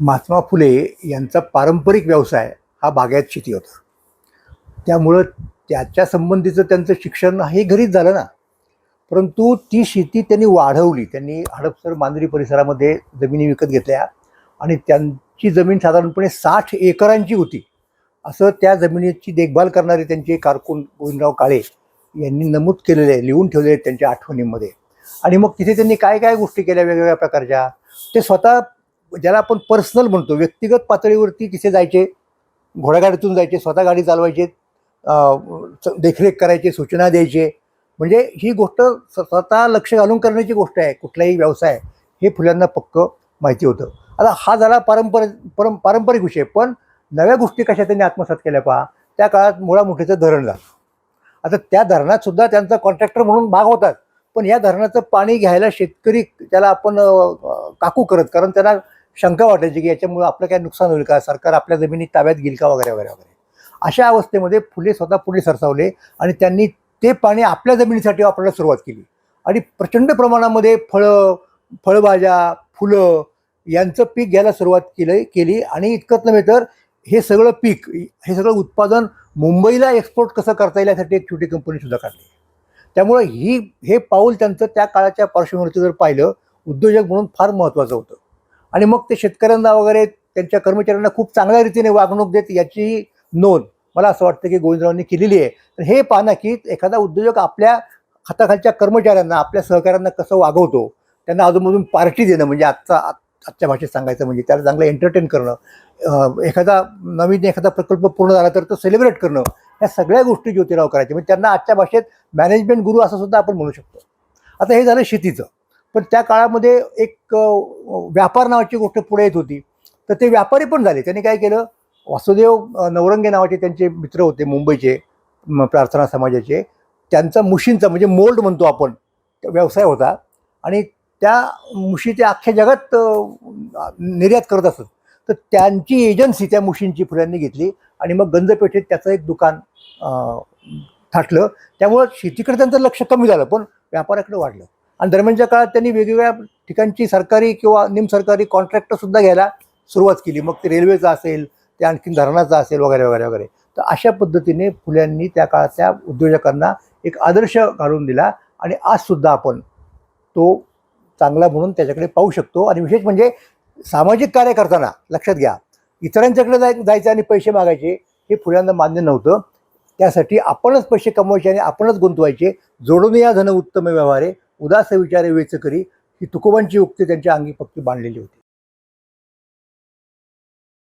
महात्मा फुले यांचा पारंपरिक व्यवसाय हा बागायत शेती होता. त्यामुळं त्याच्या संबंधीचं त्यांचं शिक्षण हे घरीच झालं ना. परंतु ती शेती त्यांनी वाढवली. त्यांनी हडपसर मांजरी परिसरामध्ये जमिनी विकत घेतल्या आणि त्यांची जमीन साधारणपणे साठ एकरांची होती. असं त्या जमिनीची देखभाल करणारे त्यांचे कारकून गोविंदराव काळे यांनी नमूद केलेले आहे लिहून ठेवलेले आहेत त्यांच्या आठवणीमध्ये. आणि मग तिथे त्यांनी काय काय गोष्टी केल्या वेगवेगळ्या प्रकारच्या? ते स्वतः ज्याला आपण पर्सनल म्हणतो व्यक्तिगत पातळीवरती तिथे जायचे घोडागाडीतून जायचे स्वतः गाडी चालवायचे देखरेख करायचे सूचना द्यायचे. म्हणजे ही गोष्ट स्वतः लक्ष घालून करण्याची गोष्ट आहे कुठलाही व्यवसाय. हे फुलांना पक्क माहिती होतं. आता हा झाला पारंपर परं पारंपरिक विषय. पण नव्या गोष्टी कशा त्यांनी आत्मसात केल्या पहा? त्या काळात मुळामुठीचं धरण झालं. आता त्या धरणात सुद्धा त्यांचा कॉन्ट्रॅक्टर म्हणून भाग होतात. पण या धरणाचं पाणी घ्यायला शेतकरी त्याला आपण काकू करत. कारण त्यांना शंका वाटायची की याच्यामुळे आपलं काय नुकसान होईल का? सरकार आपल्या जमिनी ताब्यात घेईल का? वगैरे वगैरे वगैरे. अशा अवस्थेमध्ये फुले स्वतः पुढे सरसावले आणि त्यांनी ते पाणी आपल्या जमिनीसाठी वापरायला सुरुवात केली. आणि प्रचंड प्रमाणामध्ये फळं फळभाज्या फुलं यांचं पीक घ्यायला सुरुवात केलं केली. आणि इतकंच नव्हे तर हे सगळं पीक हे सगळं उत्पादन मुंबईला एक्सपोर्ट कसं करता येईल यासाठी एक छोटी कंपनी सुद्धा काढली. त्यामुळं ही हे पाऊल त्यांचं त्या काळाच्या पार्श्वभूमीवरती जर पाहिलं उद्योजक म्हणून फार महत्त्वाचं होतं. आणि मग ते शेतकऱ्यांना वगैरे त्यांच्या कर्मचाऱ्यांना खूप चांगल्या रीतीने वागणूक देत याची नोंद मला असं वाटतं की गोविंदरावांनी केलेली आहे. तर हे पाहना की एखादा उद्योजक आपल्या हाताखालच्या कर्मचाऱ्यांना आपल्या सहकाऱ्यांना कसं वागवतो त्यांना अजूनमधून पार्टी देणं म्हणजे आजचा आजच्या भाषेत सांगायचं म्हणजे त्याला चांगलं एंटरटेन करणं एखादा नवीन एखादा प्रकल्प पूर्ण झाला तर तो सेलिब्रेट करणं ह्या सगळ्या गोष्टी ज्योतिराव करायच्या म्हणजे त्यांना आजच्या भाषेत मॅनेजमेंट गुरु असं सुद्धा आपण म्हणू शकतो. आता हे झालं शेतीचं. पण त्या काळामध्ये एक व्यापार नावाची गोष्ट पुढे येत होती. तर ते व्यापारी पण झाले. त्यांनी काय केलं? वासुदेव नवरंगे नावाचे त्यांचे मित्र होते मुंबईचे प्रार्थना समाजाचे. त्यांचा मुशींचा म्हणजे मोल्ड म्हणतो आपण व्यवसाय होता. आणि त्या मुशी अख्ख्या जगात निर्यात करत असत. तर त्यांची एजन्सी त्या मुशींची फुलांनी घेतली आणि मग गंजपेठेत त्याचं एक दुकान थाटलं. त्यामुळं शेतीकडे त्यांचं लक्ष कमी झालं पण व्यापाराकडे वाढलं. आणि दरम्यानच्या काळात त्यांनी वेगवेगळ्या ठिकाणची सरकारी किंवा निमसरकारी कॉन्ट्रॅक्टरसुद्धा घ्यायला सुरुवात केली. मग ते रेल्वेचं असेल ते आणखीन धरणाचं असेल वगैरे वगैरे वगैरे. तर अशा पद्धतीने फुल्यांनी त्या काळातल्या उद्योजकांना एक आदर्श घालून दिला आणि आजसुद्धा आपण तो चांगला म्हणून त्याच्याकडे पाहू शकतो. आणि विशेष म्हणजे सामाजिक कार्य करताना लक्षात घ्या इतरांच्याकडे जाय जायचं आणि पैसे मागायचे हे फुल्यांना मान्य नव्हतं. त्यासाठी आपणच पैसे कमवायचे आणि आपणच गुंतवायचे. जोडून या धन उत्तम व्यवहारे उदास विचारे वेच करी ही तुकोबांची उक्ती त्यांच्या अंगी पक्की बांधलेली होती.